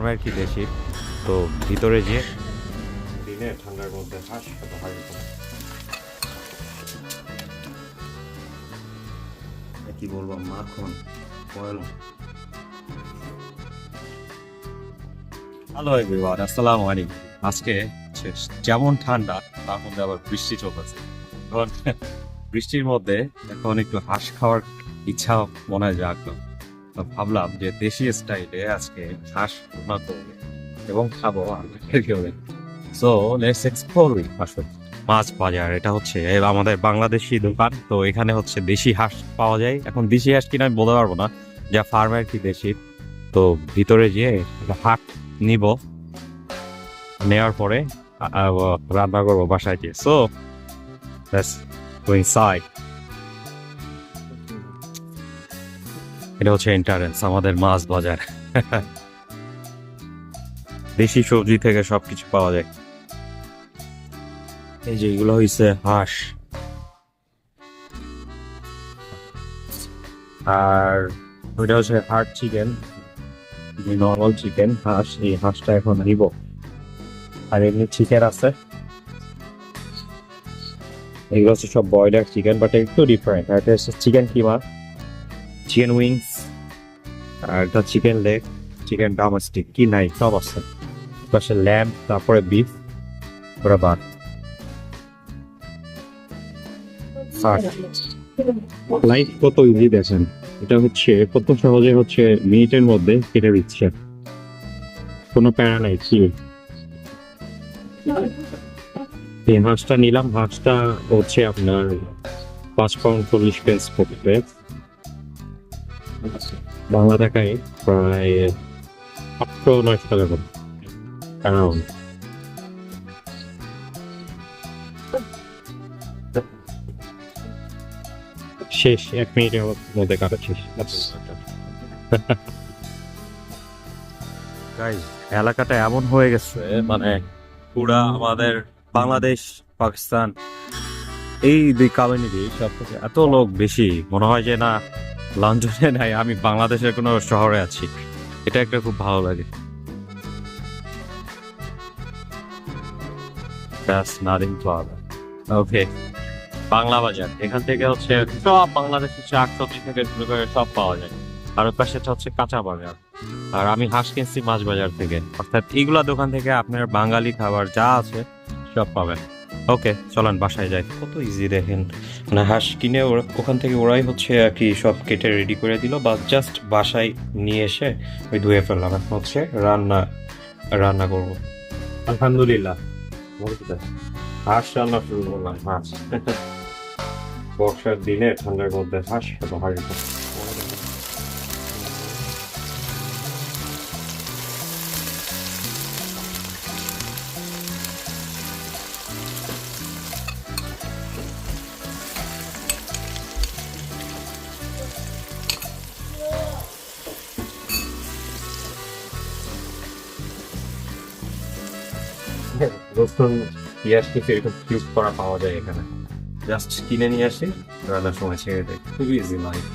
ফার্মের কি দেশি? তো ভিতরে যে দিনে ঠান্ডার মধ্যে হাঁস এত হাঁস কি বলব মাখন পয়লো। হ্যালো এভরিওয়ান আসসালামু আলাইকুম। আজকে যেমন ঠান্ডা তার মধ্যে আবার বৃষ্টি চলতেছে। বৃষ্টির মধ্যে এখন একটু হাঁস খাওয়ার ইচ্ছা মনে হয় জাগলো। তো ভাবলাম যে দেশি স্টাইলে আজকে হাঁস রান্না করবে এবং খাব কেউ সো লেটস এক্সপ্লোর আসলে মাছ বাজার, এটা হচ্ছে আমাদের বাংলাদেশি দোকান। তো এখানে হচ্ছে দেশি হাঁস পাওয়া যায়। এখন দেশি হাঁস কিনা আমি বলতে পারব না। যা ফার্মের কি দেশি। তো ভিতরে যেয়ে হাট নিব। নেওয়ার পরে রান্না করব বাসায় গিয়ে। সো লেটস গো ইনসাইড এটা হচ্ছে এন্টারেন্স আমাদের মাছ বাজার। দেশি সবজি থেকে সবকিছু পাওয়া যায়। এই যে এগুলো হইছে হাঁস। আর ওইটা হচ্ছে হার্ড চিকেন নর্মাল চিকেন হাঁস, এই হাঁসটা এখন নিব। আর এমনি চিকেন আছে। এগুলো হচ্ছে সব ব্রয়লার চিকেন বাট একটু ডিফারেন্ট আর এটা হচ্ছে চিকেন কিমা? চিকেন উইংস, আর এটা চিকেন লেগ, চিকেন ডামাস্টিক, কি নাই, সব আছে। পাশে ল্যাম্প তারপরে বিফ ওরা বাদ। লাইফ কত ইজি দেখেন, এটা হচ্ছে কত সহজে হচ্ছে মিনিটের মধ্যে কেটে দিচ্ছে। কোনো প্যারা নাই, কি? হাঁসটা নিলাম হাঁসটা হচ্ছে আপনার পাঁচ পাউন্ড চল্লিশ পেন্স পড়বে। বাংলা টাকায় প্রায় আটশো নয়শো টাকা করে অ্যারাউন্ড। শেষ, এক মিনিটের মধ্যে কাটা শেষ। গাইজ এলাকাটা এমন হয়ে গেছে মানে পুরা আমাদের বাংলাদেশ, পাকিস্তান, এই দুই কমিউনিটি সব থেকে এত লোক বেশি, মনে হয় যে না লন্ডনে নাই, আমি বাংলাদেশের কোনো শহরে আছি। এটা একটা খুব ভালো লাগে। To বাংলা বাজার। এখান থেকে হচ্ছে সব বাংলাদেশের শাক, সবজি থেকে শুরু করে সব পাওয়া যায়। আর ওর হচ্ছে কাঁচা বাজার। আর আমি হাঁস কিনছি মাছ বাজার থেকে। অর্থাৎ এইগুলা দোকান থেকে আপনার বাঙালি খাবার যা আছে, সব পাবেন। ওকে চলেন বাসায় যাই। কত ইজি দেখেন। মানে হাঁস কিনে ওরা ওখান থেকে ওরাই হচ্ছে আর কি সব কেটে রেডি করে দিল বা জাস্ট বাসায় নিয়ে এসে ওই ধুয়ে ফেললাম। এখন হচ্ছে রান্না রান্না করব। আলহামদুলিল্লাহ। হাঁস রান্না শুরু করলাম হাঁস। বর্ষার দিনে ঠান্ডার মধ্যে হাঁস এত রসুন পেঁয়াজ এরকম কিউব করা পাওয়া যায় এখানে। জাস্ট কিনে নিয়ে আসি, রান্নার সময় ছেড়ে দেয়। খুবই ইজি লাইফ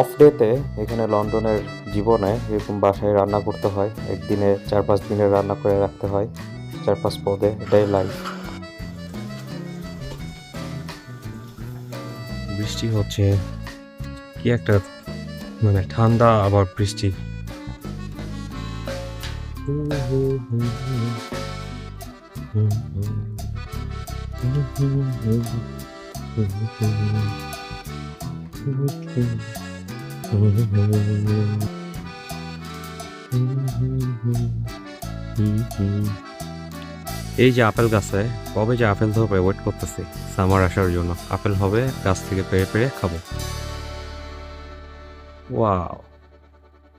অফ ডেতে এখানে লন্ডনের জীবনে এরকম বাসায় রান্না করতে হয়। একদিনে চার পাঁচ দিনের রান্না করে রাখতে হয়। চার পাঁচ পদে এটাই লাইফ বৃষ্টি হচ্ছে। কি একটা মানে ঠান্ডা আবার বৃষ্টি। এই যে আপেল গাছে, কবে যে আপেল ধরবে ওয়েট করতেছি। সামার আসার জন্য। আপেল হবে, গাছ থেকে পেরে পেরে খাব।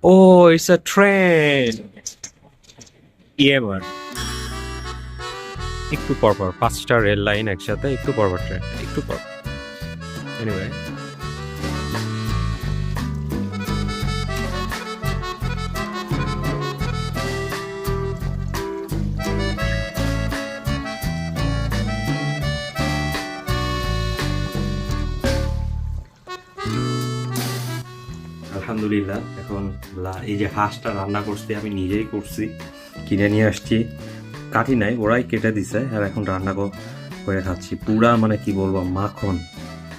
ও ইটস আ ট্রেন একটু পর পর পাঁচটা রেল লাইন একসাথে, একটু পর পর ট্রেন একটু পর। এনিওয়ে আলহামদুলিল্লাহ, এখন এই যে হাঁসটা রান্না করছি, আমি নিজেই করছি। কিনে নিয়ে আসছি। কাটি নাই, ওরাই কেটে দিছে, আর এখন রান্না করে খাচ্ছি। পুরা মানে কি বলব, মাখন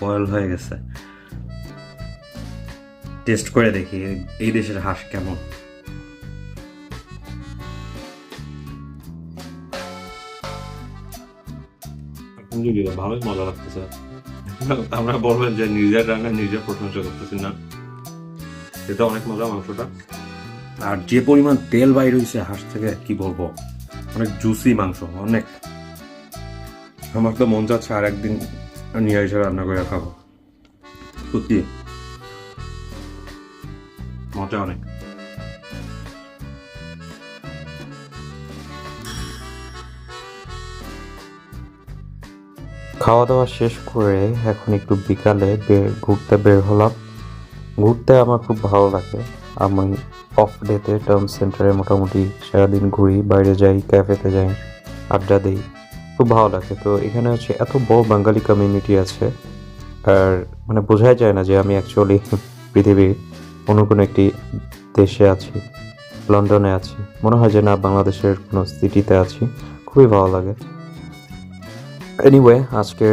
বয়েল হয়ে গেছে। টেস্ট করে দেখি, এই দেশের হাঁস কেমন। ভালোই মজা লাগতেছে। আমরা বলবেন যে নিজের রান্না নিজে প্রশংসা করতেছি না। এটা অনেক মজা মাংসটা। আর যে পরিমাণ তেল বাইর হয়েছে হাঁস থেকে কি বলব? অনেক জুসি মাংস অনেক। আমার তো মন যাচ্ছে আর একদিন নিয়ে এসে রান্না করে খাব। সত্যি। মজা অনেক। খাওয়া দাওয়া শেষ করে এখন একটু বিকালে বের ঘুরতে বের হলাম। ঘুরতে আমার খুব ভালো লাগে। আমি অফ ডেতে টার্ম সেন্টারে মোটামুটি সারাদিন ঘুরি, বাইরে যাই ক্যাফেতে যাই, আড্ডা দিই। খুব ভালো লাগে। তো এখানে হচ্ছে এত বড় বাঙালি কমিউনিটি আছে, আর মানে বোঝাই যায় না যে আমি অ্যাকচুয়ালি পৃথিবীর অন্য কোনো একটি দেশে আছি, লন্ডনে আছি। মনে হয় যে না, বাংলাদেশের কোনো সিটিতে আছি। খুবই ভালো লাগে। এনিওয়ে আজকে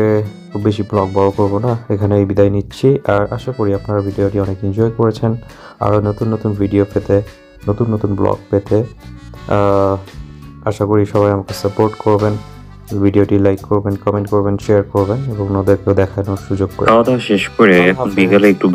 খুব বেশি ব্লগ বড় করব না এখানে এই বিদায় নিচ্ছি আর আশা করি আপনারা ভিডিওটি অনেক এনজয় করেছেন আরও নতুন নতুন ভিডিও পেতে নতুন নতুন ব্লগ পেতে আশা করি সবাই আমাকে সাপোর্ট করবেন ভিডিওটি লাইক করবেন কমেন্ট করবেন শেয়ার করবেন এবং ওদেরকেও দেখানোর সুযোগ করে খাওয়া দাওয়া শেষ করে এখন বিকালে একটু